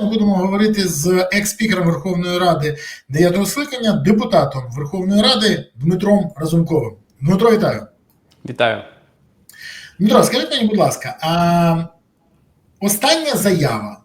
Ми будемо говорити з екс-спікером Верховної Ради 9 скликання, депутатом Верховної Ради Дмитром Разумковим. Дмитро, вітаю. Вітаю. Дмитро, скажіть мені, будь ласка, а остання заява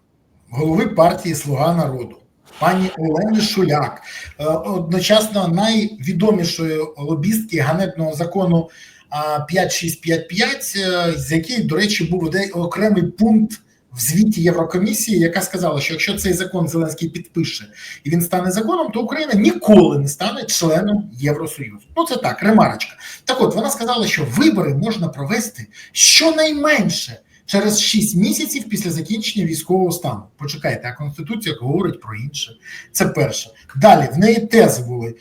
голови партії Слуга народу, пані Олени Шуляк, е, одночасно найвідомішої лобістки ганебного закону а, 5655, е, з який, до речі, був окремий пункт в звіті Єврокомісії, яка сказала, що якщо цей закон Зеленський підпише і він стане законом, то Україна ніколи не стане членом Євросоюзу. Ну це так, ремарочка. Так от вона сказала, що вибори можна провести щонайменше через 6 місяців після закінчення військового стану. Почекайте, а конституція говорить про інше. Це перше. Далі в неї тези були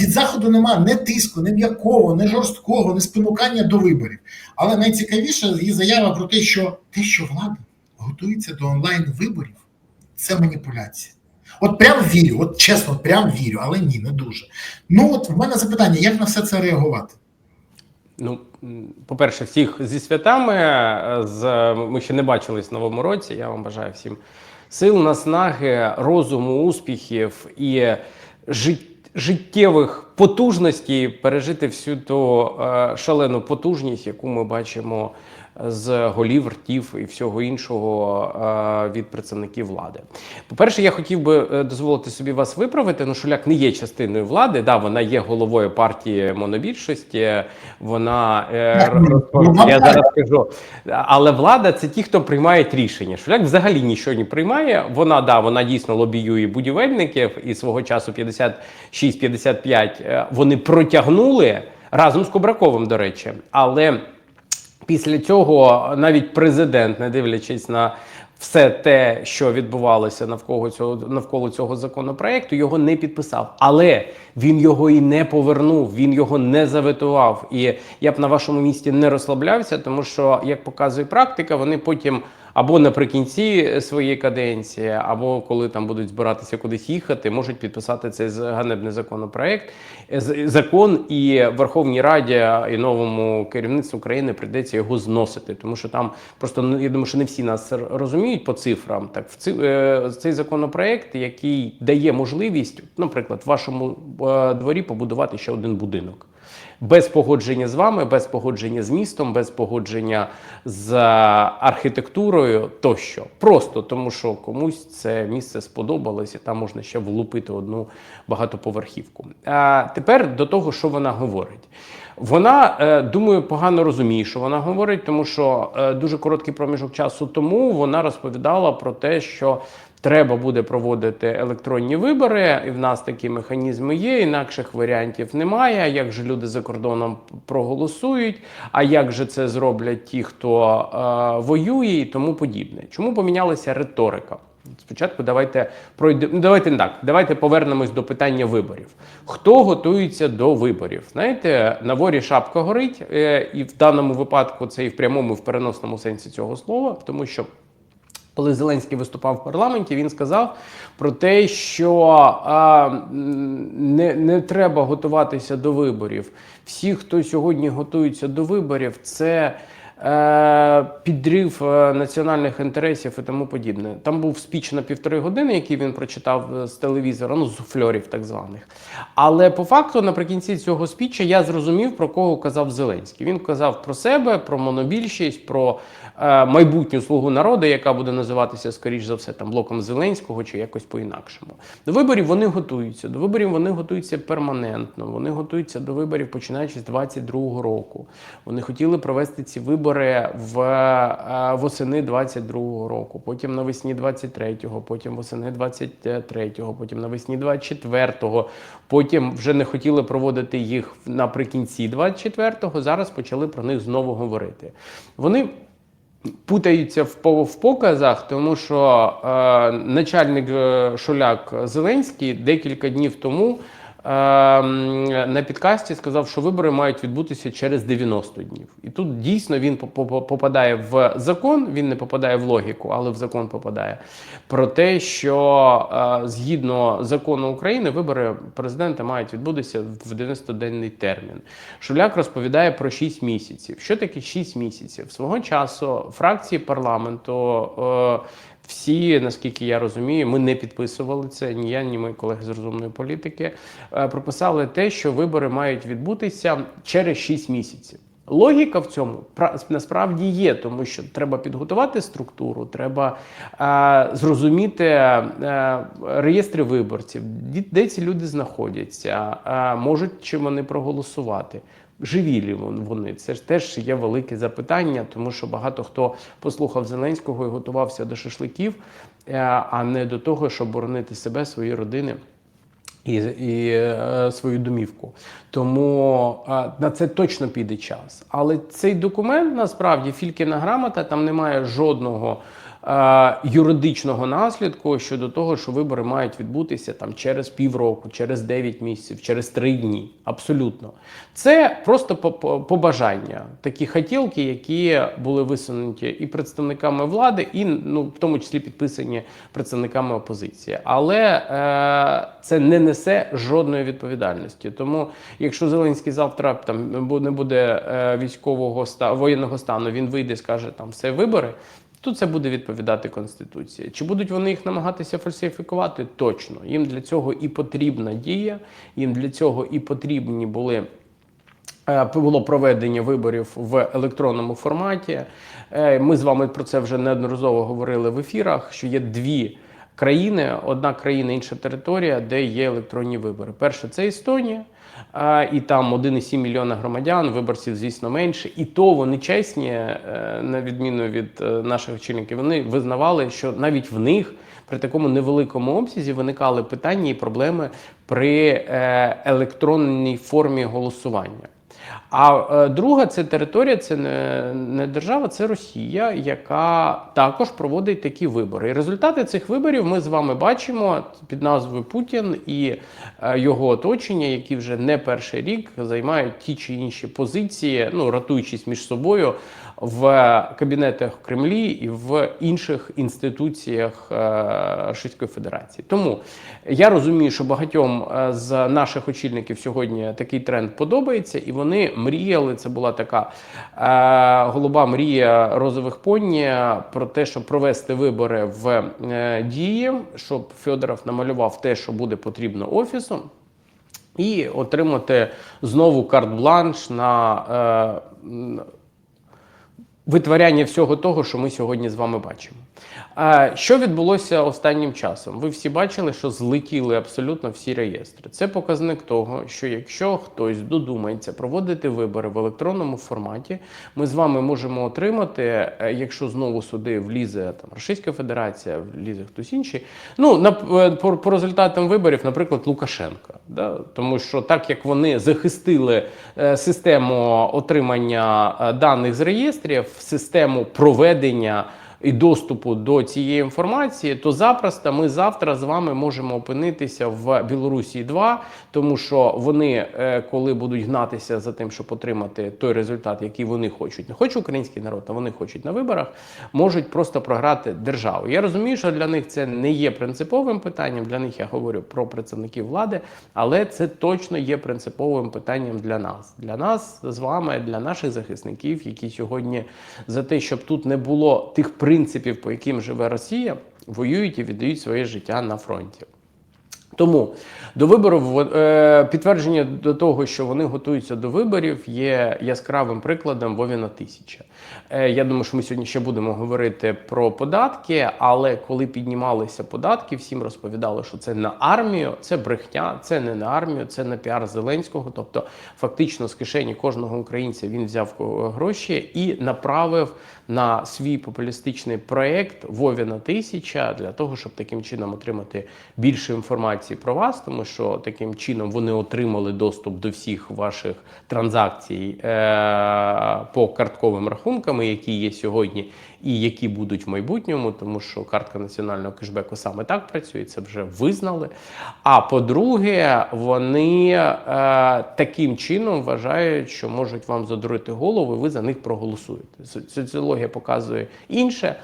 від заходу нема не тиску, не м'якого, не жорсткого, не спонукання до виборів. Але найцікавіше її заява про те, що те, що влада готується до онлайн виборів, це маніпуляція. От прям вірю, от чесно, от прям вірю, але ні, не дуже. Ну от в мене запитання: як на все це реагувати? Ну, по-перше, всіх зі святами. е, З ми ще не бачились в новому році. Я вам бажаю всім сил, наснаги, розуму, успіхів і жит- життєвих потужностей пережити всю ту е, шалену потужність, яку ми бачимо з голів, ртів і всього іншого е, від представників влади. По-перше, я хотів би е, дозволити собі вас виправити. Ну, Шуляк не є частиною влади. Да, вона є головою партії монобільшості. Вона е, Ну, розпо- я зараз скажу. Але влада це ті, хто приймають рішення. Шуляк взагалі нічого не приймає. Вона да, вона дійсно лобіює будівельників і свого часу 56-55 е, вони протягнули разом з Кубраковим, до речі. Але Після цього навіть президент, не дивлячись на все те, що відбувалося навколо цього навколо цього законопроекту, його не підписав. Але він його і не повернув, він його не заветував. І я б на вашому місці не розслаблявся, тому що, як показує практика, вони потім або наприкінці своєї каденції, або коли там будуть збиратися кудись їхати, можуть підписати цей ганебний законопроект. Закон і Верховній Раді і новому керівництву України прийдеться його зносити, тому що там просто ну, я думаю, що не всі нас розуміють по цифрам. Так в ци, е, цей законопроект, який дає можливість, наприклад, в вашому е, дворі побудувати ще один будинок. Без погодження з вами, без погодження з містом, без погодження з е, архітектурою тощо. Просто тому, що комусь це місце сподобалось, і там можна ще влупити одну багатоповерхівку. А тепер до того, що вона говорить. Вона, е, думаю, погано розуміє, що вона говорить, тому що е, дуже короткий проміжок часу тому вона розповідала про те, що треба буде проводити електронні вибори, і в нас такі механізми є. Інакших варіантів немає. Як же люди за кордоном проголосують? А як же це зроблять ті, хто е, воює, і тому подібне? Чому помінялася риторика? Спочатку давайте пройдемо. Ну, давайте так. Давайте повернемось до питання виборів. Хто готується до виборів? Знаєте, на ворі шапка горить, е, і в даному випадку це і в прямому, і в переносному сенсі цього слова, тому що. Коли Зеленський виступав в парламенті, він сказав про те, що а, не, не треба готуватися до виборів. Всі, хто сьогодні готується до виборів, це е, підрив е, національних інтересів і тому подібне. Там був спіч на півтори години, який він прочитав е, з телевізора, ну з суфльорів так званих. Але по факту, наприкінці цього спіча, я зрозумів, про кого казав Зеленський. Він казав про себе, про монобільшість, про майбутню слугу народу, яка буде називатися, скоріш за все, там блоком Зеленського чи якось по-інакшому. До виборів вони готуються. До виборів вони готуються перманентно. Вони готуються до виборів, починаючи з 22-го року. Вони хотіли провести ці вибори в е, восени 22-го року, потім навесні 23-го, потім восени 23-го, потім навесні 24-го. Потім вже не хотіли проводити їх наприкінці 24-го. Зараз почали про них знову говорити. Вони путаються в, показах, тому що е, начальник е, Шуляк Зеленський декілька днів тому на підкасті сказав, що вибори мають відбутися через 90 днів. І тут дійсно він по- по- попадає в закон, він не попадає в логіку, але в закон попадає про те, що е, згідно закону України вибори президента мають відбутися в 90-денний термін. Шуляк розповідає про 6 місяців. Що таке 6 місяців? Свого часу фракції парламенту. Е, всі, наскільки я розумію, ми не підписували це. Ні я, ні мої колеги з розумної політики. е, Прописали те, що вибори мають відбутися через 6 місяців. Логіка в цьому пра- насправді є, тому що треба підготувати структуру, треба е, зрозуміти е, реєстри виборців, де ці люди знаходяться, е, можуть чи вони проголосувати. Живі вони? Це ж теж є велике запитання, тому що багато хто послухав Зеленського і готувався до шашликів, е, а не до того, щоб боронити себе, свої родини і, і е, свою домівку. Тому е, на це точно піде час. Але цей документ насправді Фількіна грамота, там немає жодного. Е, Юридичного наслідку щодо того, що вибори мають відбутися там через півроку, через 9 місяців, через 3 дні. Абсолютно, це просто по- по- побажання, такі хотілки, які були висунуті і представниками влади, і ну в тому числі підписані представниками опозиції. Але е, це не несе жодної відповідальності. Тому, якщо Зеленський завтра там не буде е, військового воєнного стану, він вийде і скаже там все вибори. То це буде відповідати Конституції. Чи будуть вони їх намагатися фальсифікувати? Точно. Їм для цього і потрібна дія, їм для цього і потрібні були Е, було проведення виборів в електронному форматі. Е, Ми з вами про це вже неодноразово говорили в ефірах. Що є дві країни: одна країна, інша територія, де є електронні вибори. Перша це Естонія. І там 1,7 мільйона громадян, виборців, звісно, менше. І то вони чесні, е, на відміну від е, наших очільників, вони визнавали, що навіть в них при такому невеликому обсязі виникали питання і проблеми при е, електронній формі голосування. А е, друга це територія, це не, не держава, це Росія, яка також проводить такі вибори. І результати цих виборів ми з вами бачимо під назвою Путін і е, його оточення, які вже не перший рік займають ті чи інші позиції, ну ратуючись між собою в кабінетах Кремлі і в інших інституціях е, Російської Федерації. Тому я розумію, що багатьом е, з наших очільників сьогодні такий тренд подобається, і вони мріяли. Це була така е, голуба мрія розових поні про те, щоб провести вибори в дії, щоб Федоров намалював те, що буде потрібно офісу. І отримати знову карт-бланш на е, витворяння всього того, що ми сьогодні з вами бачимо. А що відбулося останнім часом? Ви всі бачили, що злетіли абсолютно всі реєстри. Це показник того, що якщо хтось додумається проводити вибори в електронному форматі, ми з вами можемо отримати, е, якщо знову сюди влізе там Російська Федерація, влізе хтось інший. Ну на е, по, по результатам виборів, наприклад, Лукашенка, да? тому що так як вони захистили е, систему отримання даних з реєстрів, систему проведення і доступу до цієї інформації, то запросто ми завтра з вами можемо опинитися в Білорусі 2, тому що вони, е, коли будуть гнатися за тим, щоб отримати той результат, який вони хочуть, не хоче український народ, а вони хочуть на виборах, можуть просто програти державу. Я розумію, що для них це не є принциповим питанням. Для них я говорю про представників влади, але це точно є принциповим питанням для нас, для нас з вами, для наших захисників, які сьогодні за те, щоб тут не було тих принципів, по яким живе Росія, воюють і віддають своє життя на фронті. Тому до виборів е, підтвердження до того, що вони готуються до виборів, є яскравим прикладом Вовіна тисяча. Е, я думаю, що ми сьогодні ще будемо говорити про податки, але коли піднімалися податки, всім розповідали, що це на армію, це брехня, це не на армію, це на піар Зеленського. Тобто, фактично з кишені кожного українця він взяв е, гроші і направив на свій популістичний проект Вовіна тисяча для того, щоб таким чином отримати більше інформації про вас, тому що таким чином вони отримали доступ до всіх ваших транзакцій е- по картковим рахункам, які є сьогодні, і які будуть в майбутньому, тому що картка національного кешбеку саме так працює, це вже визнали. А по-друге, вони е, таким чином вважають, що можуть вам задурити голову, і ви за них проголосуєте. Соціологія показує інше.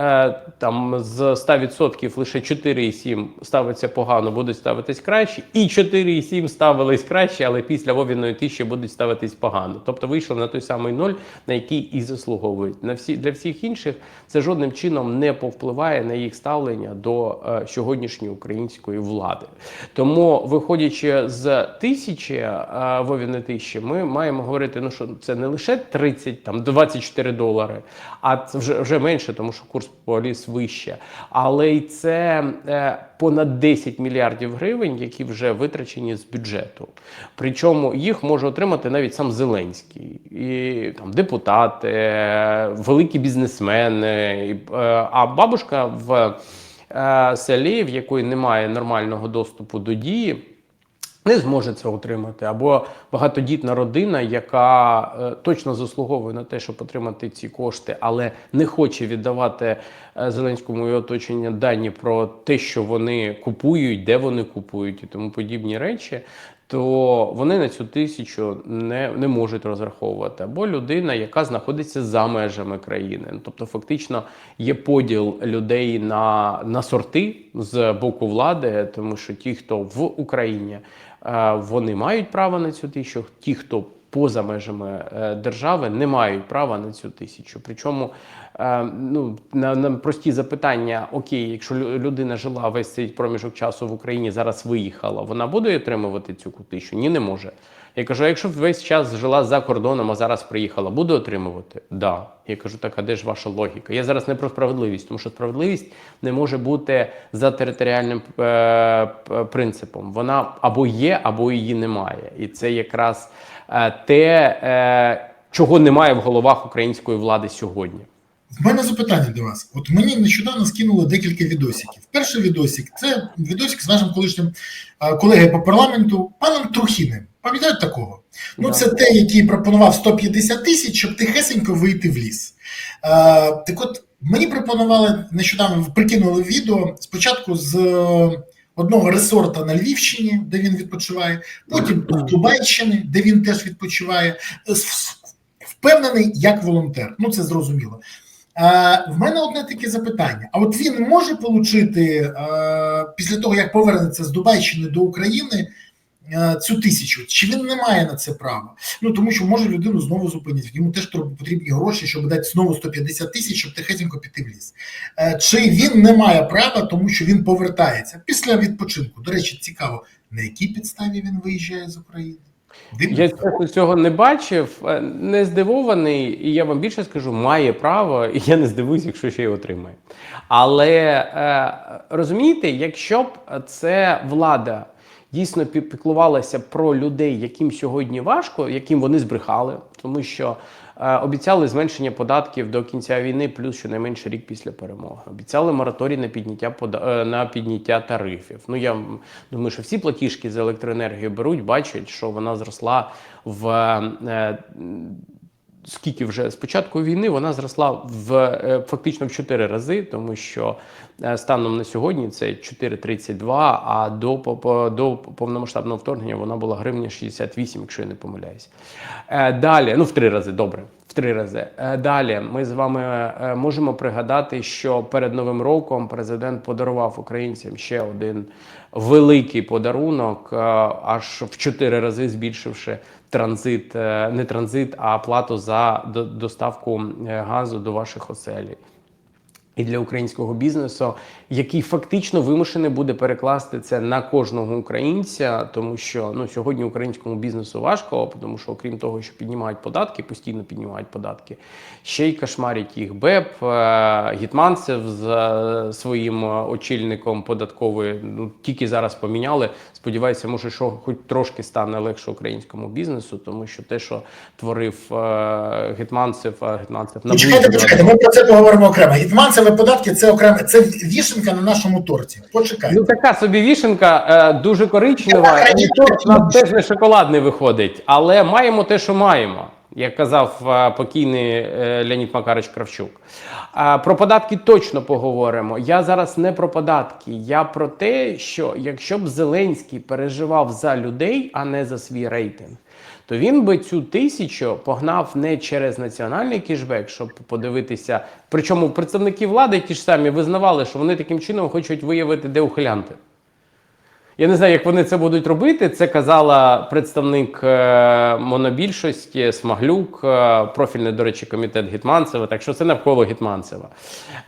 Е, Там з 100% лише 4,7 ставиться погано, будуть ставитись краще, і 4,7 ставились краще, але після Вовіної тисячі будуть ставитись погано. Тобто вийшли на той самий ноль, на який і заслуговують. На всі для всіх інших. це жодним чином не повпливає на їх ставлення до е, сьогоднішньої української влади. Тому, виходячи з тисячі е, Вовіни тисячі, ми маємо говорити, ну що це не лише 30, там 24 долари, а це вже, вже менше, тому що курс поліз вище. Але й це е, понад 10 мільярдів гривень, які вже витрачені з бюджету. Причому їх може отримати навіть сам Зеленський, і там депутати, е, великі бізнесмени. е, А бабушка в селі, в якої немає нормального доступу до дії. Не зможе це отримати, або багатодітна родина, яка е, точно заслуговує на те, щоб отримати ці кошти, але не хоче віддавати е, Зеленському і оточення дані про те, що вони купують, де вони купують і тому подібні речі. То вони на цю тисячу не, не можуть розраховувати. Або людина, яка знаходиться за межами країни. Ну, Тобто, фактично є поділ людей на, на сорти з боку влади, тому що ті, хто в Україні, вони мають право на цю тисячу, ті, хто поза межами е, держави, не мають права на цю тисячу. Причому е, ну, на, на прості запитання: окей, якщо лю- людина жила весь цей проміжок часу в Україні, зараз виїхала, вона буде отримувати цю тисячу? Ні, не може. Я кажу, якщо весь час жила за кордоном, а зараз приїхала, буде отримувати? Да. Я кажу, так, а де ж ваша логіка? Я зараз не про справедливість, тому що справедливість не може бути за територіальним е, принципом. Вона або є, або її немає. І це якраз е, те, е, чого немає в головах української влади сьогодні. В мене запитання до вас. От мені нещодавно скинули декілька відосиків. Перший відосик це відосик з нашим колишнім е, колегою по парламенту, паном Трухіним. Пам'ятаєте такого? Ну, це те, який пропонував 150 тисяч, щоб тихесенько вийти в ліс. Е, так от мені пропонували нещодавно прикинули відео спочатку з е, одного ресорта на Львівщині, де він відпочиває, потім з Дубайщини, де він теж відпочиває. З- Впевнений як волонтер. Ну це зрозуміло. Е, в мене одне таке запитання: а от він може отримати е, після того, як повернеться з Дубайщини до України е, цю тисячу? Чи він не має на це права? Ну тому що може людину знову зупинять. Йому теж потрібні гроші, щоб дати знову 150 тисяч, щоб тихесенько піти в ліс. Е, чи він не має права, тому що він повертається після відпочинку? До речі, цікаво, на якій підставі він виїжджає з України? Я чесно цього не бачив, е, не здивований, і я вам більше скажу, має право, і я не здивуюсь, якщо ще й отримає. Але е, розумієте, якщо б це влада дійсно піклувалася про людей, яким сьогодні важко, яким вони збрехали, тому що е, обіцяли зменшення податків до кінця війни, плюс щонайменше рік після перемоги. Обіцяли мораторій на підняття пода- е, на підняття тарифів. Ну я думаю, що всі платіжки за електроенергію беруть, бачать, що вона зросла в. е, Скільки вже з початку війни вона зросла в е, фактично в 4 рази, тому що е, станом на сьогодні це 4,32, а до, до повномасштабного вторгнення вона була гривня 68, якщо я не помиляюсь. Е, Далі, ну в три рази, добре, в три рази. Далі ми з вами можемо пригадати, що перед новим роком президент подарував українцям ще один великий подарунок, аж в чотири рази збільшивши транзит, е, не транзит, а плату за до- доставку е, газу до ваших оселій. І для українського бізнесу, який фактично вимушений буде перекласти це на кожного українця, тому що ну сьогодні українському бізнесу важко, тому що окрім того, що піднімають податки, постійно піднімають податки, ще й кошмарять їх БЕП, е, Гітманцев з е, своїм е, очільником податкової. Ну тільки зараз поміняли. Сподіваюся, може, що хоч трошки стане легше українському бізнесу, тому що те, що творив Гетманцев, Гетманцев чекайте, ми про це поговоримо окремо. Гітманцеві податки це окремо, це вішенка на нашому торті. Почекайте. Ну така собі вішенка е, дуже коричнева. Торт у нас теж не шоколадний виходить, але маємо те, що маємо. Як казав е, покійний е, Леонід Макарич Кравчук. Про податки точно поговоримо. Я зараз не про податки. Я про те, що якщо б Зеленський переживав за людей, а не за свій рейтинг, то він би цю тисячу погнав не через національний кішбек, щоб подивитися. Причому представники влади ті ж самі визнавали, що вони таким чином хочуть виявити, де ухилянти. Я не знаю, як вони це будуть робити. Це казала представник е, монобільшості Смаглюк, е, профільний, до речі, комітет Гетманцева. Так що це навколо Гетманцева.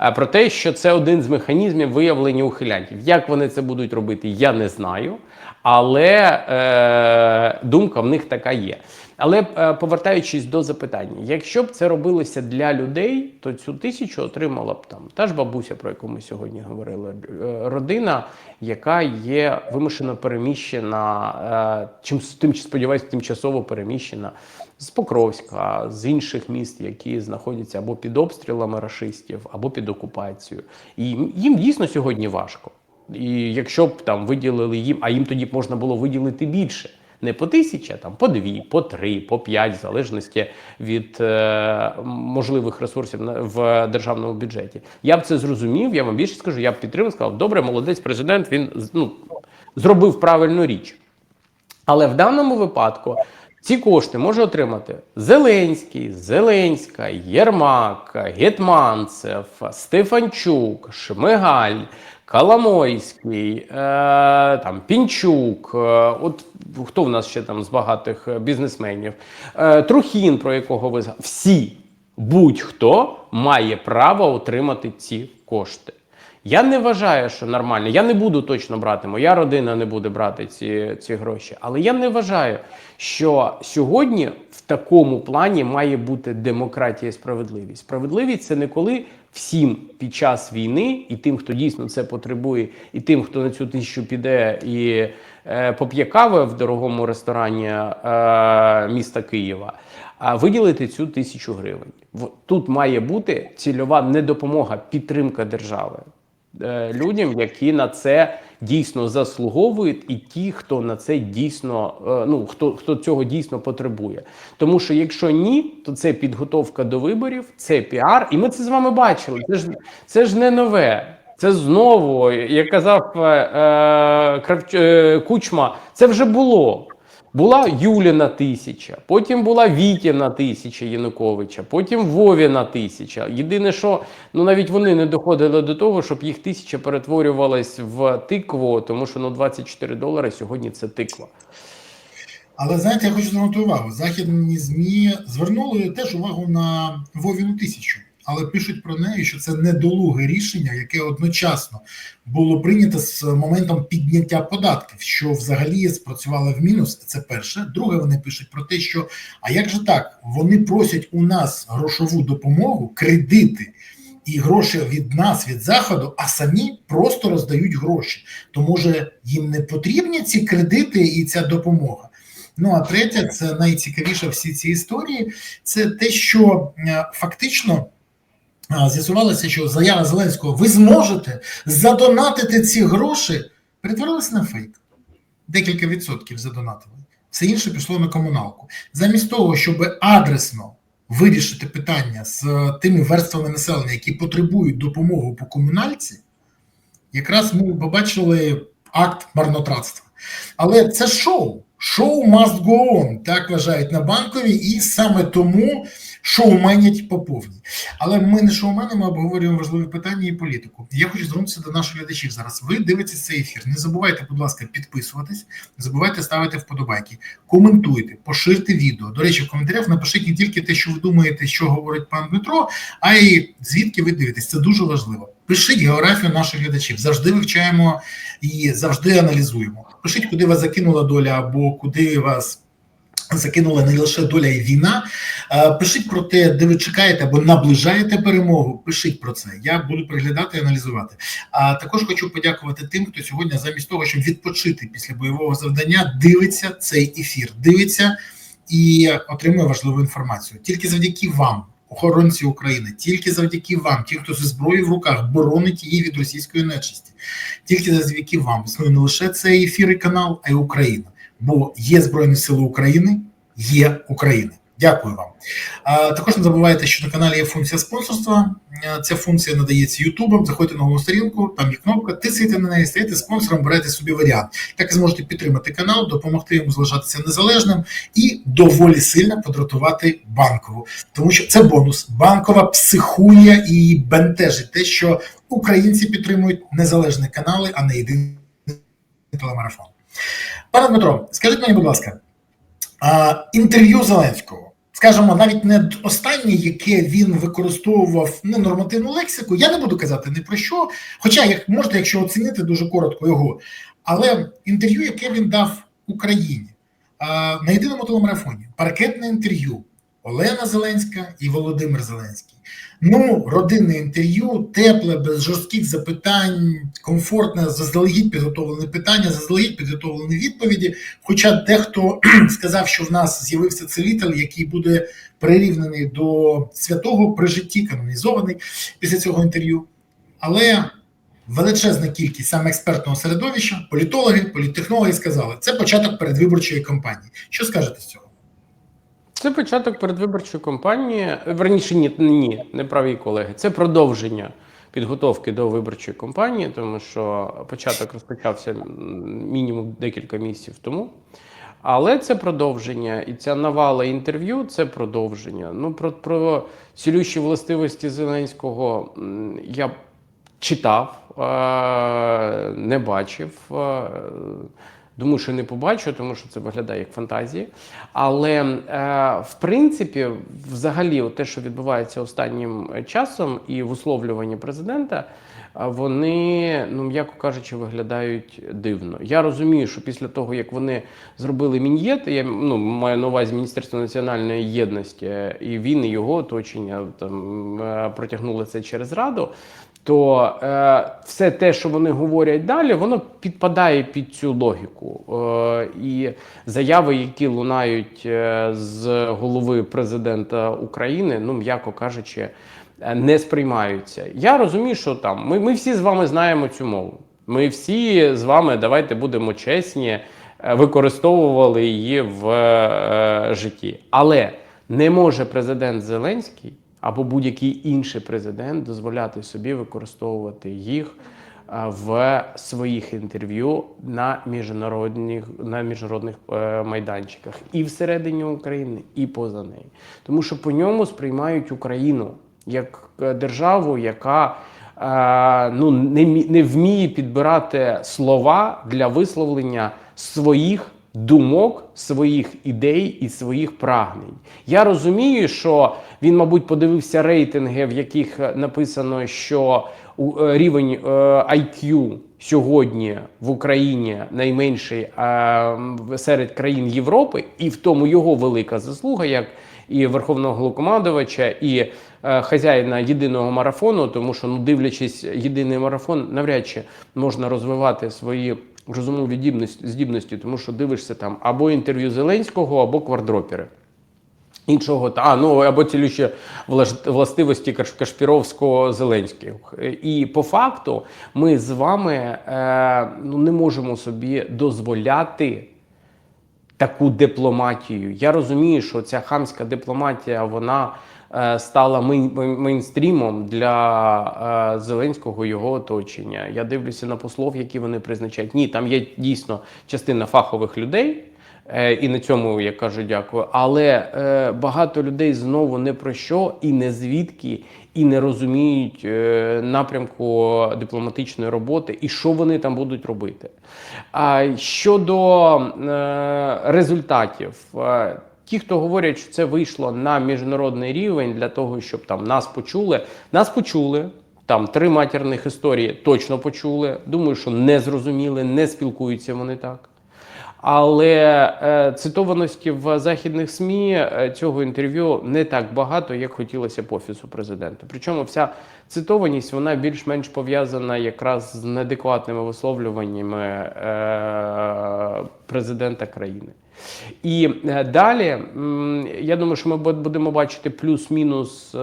Е, про те, що це один з механізмів виявлення ухилянтів. Як вони це будуть робити, я не знаю. Але е, думка в них така є. Але е, повертаючись до запитання, якщо б це робилося для людей, то цю тисячу отримала б там та ж бабуся, про яку ми сьогодні говорили, е, родина, яка є вимушено переміщена, е, чим тим сподіваюся, тимчасово переміщена з Покровська, з інших міст, які знаходяться або під обстрілами рашистів, або під окупацією. І їм- їм дійсно сьогодні важко. І якщо б там виділили їм, а їм тоді б можна було виділити більше. Не по тисячі, там по дві, по три, по п'ять, в залежності від е, можливих ресурсів в державному бюджеті. Я б це зрозумів. Я вам більше скажу. Я б підтримав, сказав, добре, молодець президент. Він ну, зробив правильну річ. Але в даному випадку ці кошти може отримати Зеленський, Зеленська, Єрмак, Гетманцев, Стефанчук, Шмигаль, Коломойський, е, там Пінчук. Е, от хто в нас ще там з багатих е, бізнесменів? Трухін, про якого ви всі, будь-хто має право отримати ці кошти. Я не вважаю, що нормально. Я не буду точно брати, моя родина не буде брати ці, ці гроші. Але я не вважаю, що сьогодні в такому плані має бути демократія і справедливість. Справедливість це не коли всім під час війни, і тим, хто дійсно це потребує, і тим, хто на цю тисячу піде і е, поп'є кави в дорогому ресторані е, міста Києва. А виділити цю тисячу гривень. Тут має бути цільова не допомога, підтримка держави людям, які на це дійсно заслуговують, і ті, хто на це дійсно е, ну хто, хто цього дійсно потребує. Тому що якщо ні, то це підготовка до виборів, це піар, і ми це з вами бачили. Це ж це ж не нове. Це знову, як казав е, е, Кравч- е, Кучма, це вже було. Була Юліна тисяча, потім була Вітіна тисяча Януковича, потім Вовіна тисяча. Єдине, що ну навіть вони не доходили до того, щоб їх тисяча перетворювалась в тикву, тому що ну 24 долари сьогодні це тиква. Але знаєте, я хочу звернути увагу. Західні ЗМІ звернули теж увагу на Вовіну тисячу, але пишуть про неї, що це недолуге рішення, яке одночасно було прийнято з моментом підняття податків, що взагалі спрацювало в мінус. Це перше. Друге, вони пишуть про те, що а як же так? Вони просять у нас грошову допомогу, кредити. І гроші від нас, від заходу, а самі просто роздають гроші. То може їм не потрібні ці кредити і ця допомога. Ну а третє, це найцікавіше всі ці історії. Це те, що е, фактично з'ясувалося, що заява Зеленського ви зможете задонатити ці гроші, перетворилася на фейк. Декілька відсотків задонатили. Все інше пішло на комуналку. Замість того, щоб адресно вирішити питання з тими верствами населення, які потребують допомоги по комунальці, якраз ми побачили акт марнотратства. Але це шоу. Шоу must go on, так вважають на банкові, і саме тому шоуменять по повній. Але ми не шоумени, ми обговорюємо важливі питання і політику. Я хочу звернутися до наших глядачів зараз. Ви дивитесь цей ефір. Не забувайте, будь ласка, підписуватись, не забувайте ставити вподобайки, коментуйте, поширте відео. До речі, в коментарях напишіть не тільки те, що ви думаєте, що говорить пан Дмитро, а й звідки ви дивитесь. Це дуже важливо. Пишіть географію наших глядачів. Завжди вивчаємо і завжди аналізуємо. Пишіть, куди вас закинула доля, або куди вас закинула не лише доля і війна. Е, Пишіть про те, де ви чекаєте або наближаєте перемогу. Пишіть про це. Я буду приглядати і аналізувати. А також хочу подякувати тим, хто сьогодні, замість того, щоб відпочити після бойового завдання, дивиться цей ефір, дивиться і отримує важливу інформацію. Тільки завдяки вам. Охоронці України, тільки завдяки вам, ті, хто зі зброєю в руках боронить її від російської нечисті, тільки завдяки вам існує не лише цей ефір і канал, а й Україна. Бо є Збройні Сили України, є Україна. Дякую вам. Також не забувайте, що на каналі є функція спонсорства. Ця функція надається Ютубом. Заходьте на головну сторінку, там є кнопка, тисайте на неї, стаєте спонсором, берете собі варіант. Так і зможете підтримати канал, допомогти йому залишатися незалежним і доволі сильно подратувати банкову. Тому що це бонус. Банкова психує і бентежить те, що українці підтримують незалежні канали, а не єдиний телемарафон. Пане Дмитро, скажіть мені, будь ласка, інтерв'ю Зеленського, скажімо, навіть не останнє, яке він використовував ненормативну лексику, я не буду казати ні про що, хоча як можете, якщо оцінити дуже коротко його, але інтерв'ю, яке він дав Україні на єдиному телемарафоні, паркетне інтерв'ю. Олена Зеленська і Володимир Зеленський. Ну, родинне інтерв'ю, тепле, без жорстких запитань, комфортне, заздалегідь підготовлене питання, заздалегідь підготовлені відповіді. Хоча дехто сказав, що в нас з'явився целитель, який буде прирівнений до святого при житті, канонізований після цього інтерв'ю. Але величезна кількість саме експертного середовища, політологи, політтехнологи сказали, це початок передвиборчої кампанії. Що скажете з цього? Це початок передвиборчої кампанії. Верніше, ні, ні, не праві колеги. Це продовження підготовки до виборчої кампанії, тому що початок розпочався мінімум декілька місяців тому. Але це продовження, і ця навала інтерв'ю це продовження. Ну про, про цілющі властивості Зеленського я читав, е, не бачив. Е, Думаю, що не побачу, тому що це виглядає як фантазії. Але е, в принципі, взагалі, те, що відбувається останнім часом, і висловлювання президента, е, вони, ну м'яко кажучи, виглядають дивно. Я розумію, що після того, як вони зробили мін'єт, я ну, маю на увазі Міністерство національної єдності, і він і його оточення там е, протягнули це через раду то е, все те, що вони говорять далі, воно підпадає під цю логіку. Е, і заяви, які лунають е, з голови президента України, ну м'яко кажучи, е, не сприймаються. Я розумію, що там ми, ми всі з вами знаємо цю мову. Ми всі з вами давайте будемо чесні, е, використовували її в е, житті. Але не може президент Зеленський або будь-який інший президент дозволяти собі використовувати їх в своїх інтерв'ю на міжнародних на міжнародних е, майданчиках. І всередині України, і поза нею, тому що по ньому сприймають Україну як е, державу, яка е, ну не, не вміє підбирати слова для висловлення своїх думок, своїх ідей і своїх прагнень. Я розумію, що він, мабуть, подивився рейтинги, в яких е, написано, що е, рівень е, IQ сьогодні в Україні найменший серед країн Європи, і в тому його велика заслуга, як і верховного головнокомандувача, і хазяїна єдиного марафону, тому що ну дивлячись єдиний марафон, навряд чи можна розвивати свої розумові здібності, тому що дивишся там або інтерв'ю Зеленського, або квардропери. Іншого а, ну або цілющі влаж- властивості Кашпіровського Зеленського. І по факту ми з вами е, ну, не можемо собі дозволяти таку дипломатію. Я розумію, що ця хамська дипломатія вона стала мейн- мейн- мейнстрімом для е, Зеленського його оточення. Я дивлюся на послов, які вони призначають. Ні, там є дійсно частина фахових людей. Е, І на цьому я кажу дякую. Але е, багато людей знову не про що і не звідки, і не розуміють е, напрямку дипломатичної роботи і що вони там будуть робити. А щодо е, результатів, е, ті, хто говорять, що це вийшло на міжнародний рівень для того, щоб там нас почули, нас почули. Там три матірних історії точно почули. Думаю, що не зрозуміли, не спілкуються вони так. Але е, цитованості в західних СМІ е, цього інтерв'ю не так багато, як хотілося б офісу президента. Причому вся цитованість вона більш-менш пов'язана якраз з неадекватними висловлюваннями е, президента країни. І далі я думаю, що ми будемо бачити плюс-мінус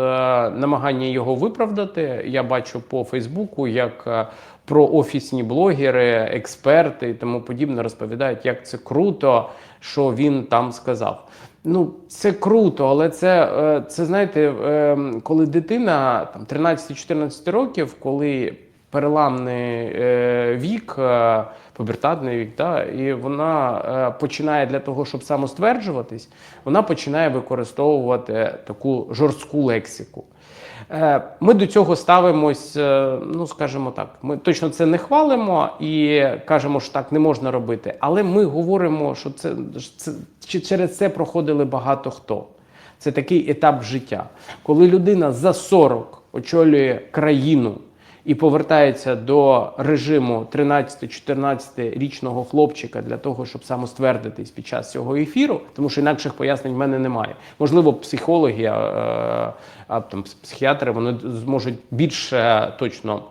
намагання його виправдати. Я бачу по Фейсбуку, як про офісні блогери, експерти і тому подібне розповідають, як це круто, що він там сказав. Ну, це круто, але це, е, це знаєте, е, коли дитина там 13-14 років, коли переламний е, вік, пубертатний вік, да, і вона починає для того, щоб самостверджуватись, вона починає використовувати таку жорстку лексику. Е, Ми до цього ставимось, е, ну скажімо так, ми точно це не хвалимо і кажемо, що так не можна робити. Але ми говоримо, що це, це через це проходили багато хто. Це такий етап життя, коли людина за 40 очолює країну і повертається до режиму 13-14 річного хлопчика для того, щоб самоствердитись під час цього ефіру, тому що інакших пояснень в мене немає. Можливо, психологи, а, там психіатри вони зможуть більш е, точно.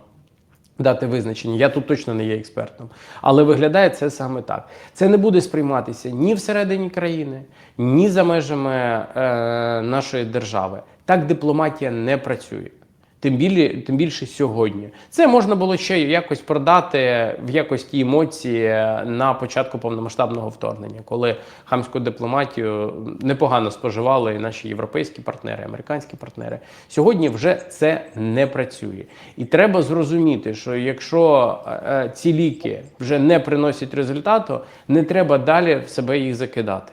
Дати визначення, я тут точно не є експертом, але виглядає це саме так. Це не буде сприйматися ні всередині країни, ні за межами е, нашої держави. Так дипломатія не працює. Тим більше, тим більше сьогодні. Це можна було ще якось продати в якості емоції на початку повномасштабного вторгнення, коли хамську дипломатію непогано споживали наші європейські партнери, американські партнери. Сьогодні вже це не працює. І треба зрозуміти, що якщо е, ці ліки вже не приносять результату, не треба далі в себе їх закидати.